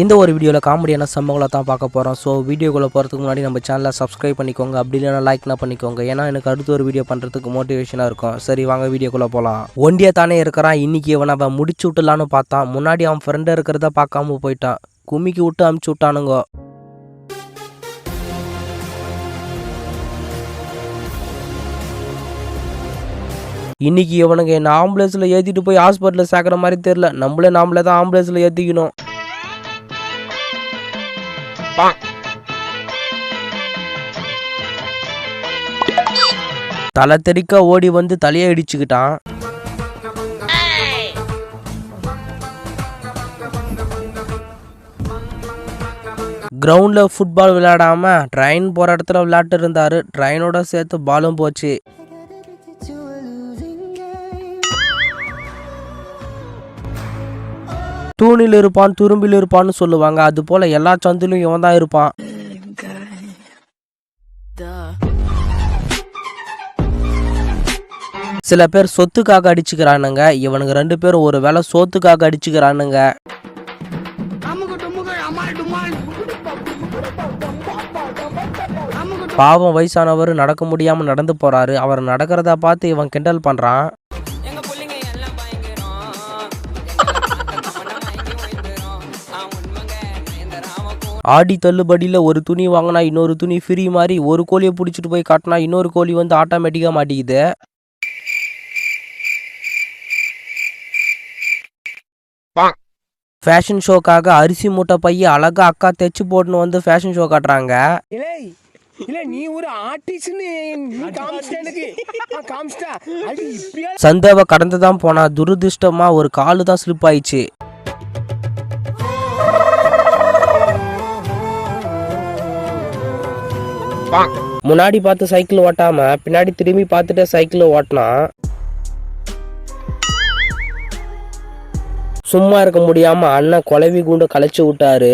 இந்த ஒரு வீடியோவில் காமெடியான சம்பவங்களை தான் பார்க்க போகிறோம் ஸோ வீடியோக்குள்ளே போகிறதுக்கு முன்னாடி நம்ம சேனலை சப்ஸ்கிரைப் பண்ணிக்கோங்க. அப்படி இல்லைனா லைக்னா பண்ணிக்கோங்க. ஏன்னா எனக்கு அடுத்த ஒரு வீடியோ பண்ணுறதுக்கு மோட்டிவேஷனாக இருக்கும். சரி வாங்க வீடியோக்குள்ளே போகலாம் ஒண்டியா தானே இருக்கிறான். இன்னைக்கு இவன் அவன் முடிச்சு விட்டுலான்னு பார்த்தான். முன்னாடி அவன் ஃப்ரெண்டு இருக்கிறத பார்க்காம போயிட்டான். கும்மிக்கு விட்டு அமுச்சு விட்டானுங்க. இன்னைக்கு இவனுங்க என்ன ஆம்புலன்ஸில் ஏற்றிட்டு போய் ஹாஸ்பிட்டலில் சேர்க்குற மாதிரி தெரில நம்மளே நாமளே தான் ஆம்புலன்ஸில் ஏற்றிக்கணும் தலை தெறிக்க ஓடி வந்து தலையை இடிச்சுக்கிட்டான். கிரவுண்டில் ஃபுட்பால் விளையாடாமல் ட்ரெயின் போகிற இடத்துல விளையாட்டு இருந்தார். ட்ரெயினோட சேர்த்து பாலும் போச்சு. தூணில் இருப்பான் துரும்பில் இருப்பான்னு சொல்லுவாங்க. அது போல எல்லா சந்திலும் இவன் தான் இருப்பான். சில பேர் சொத்துக்காக அடிச்சுக்கிறானுங்க. இவனுங்க ரெண்டு பேரும் ஒரு வேளை சோத்துக்காக அடிச்சுக்கிறானுங்க. பாவம் வயசானவர் நடக்க முடியாம நடந்து போறாரு. அவர் நடக்கிறத பார்த்து இவன் கிண்டல் பண்றான். ஆடி தள்ளுபடியில் ஒரு துணி வாங்கினா இன்னொரு துணி ஃப்ரீ மாதிரி ஒரு கோழியை பிடிச்சிட்டு போய் காட்டினா இன்னொரு கோழி வந்து ஆட்டோமேட்டிக்காக மாட்டிக்குது. ஃபேஷன் ஷோக்காக அரிசி மூட்டை பைய அழகா அக்கா தைச்சு போட்டுன்னு வந்து ஃபேஷன் ஷோ காட்டுறாங்க. சந்தாவை கடந்து தான் போனா துரதிர்ஷ்டமா ஒரு காலு தான் ஸ்லிப் ஆயிடுச்சு. முன்னாடி பார்த்து சைக்கிள் ஓட்டாம பின்னாடி திரும்பி பார்த்துட்டு சைக்கிள் ஓட்டினா சும்மா இருக்க முடியாம அண்ணன் குலவி குண்டு கலைச்சு விட்டாரு.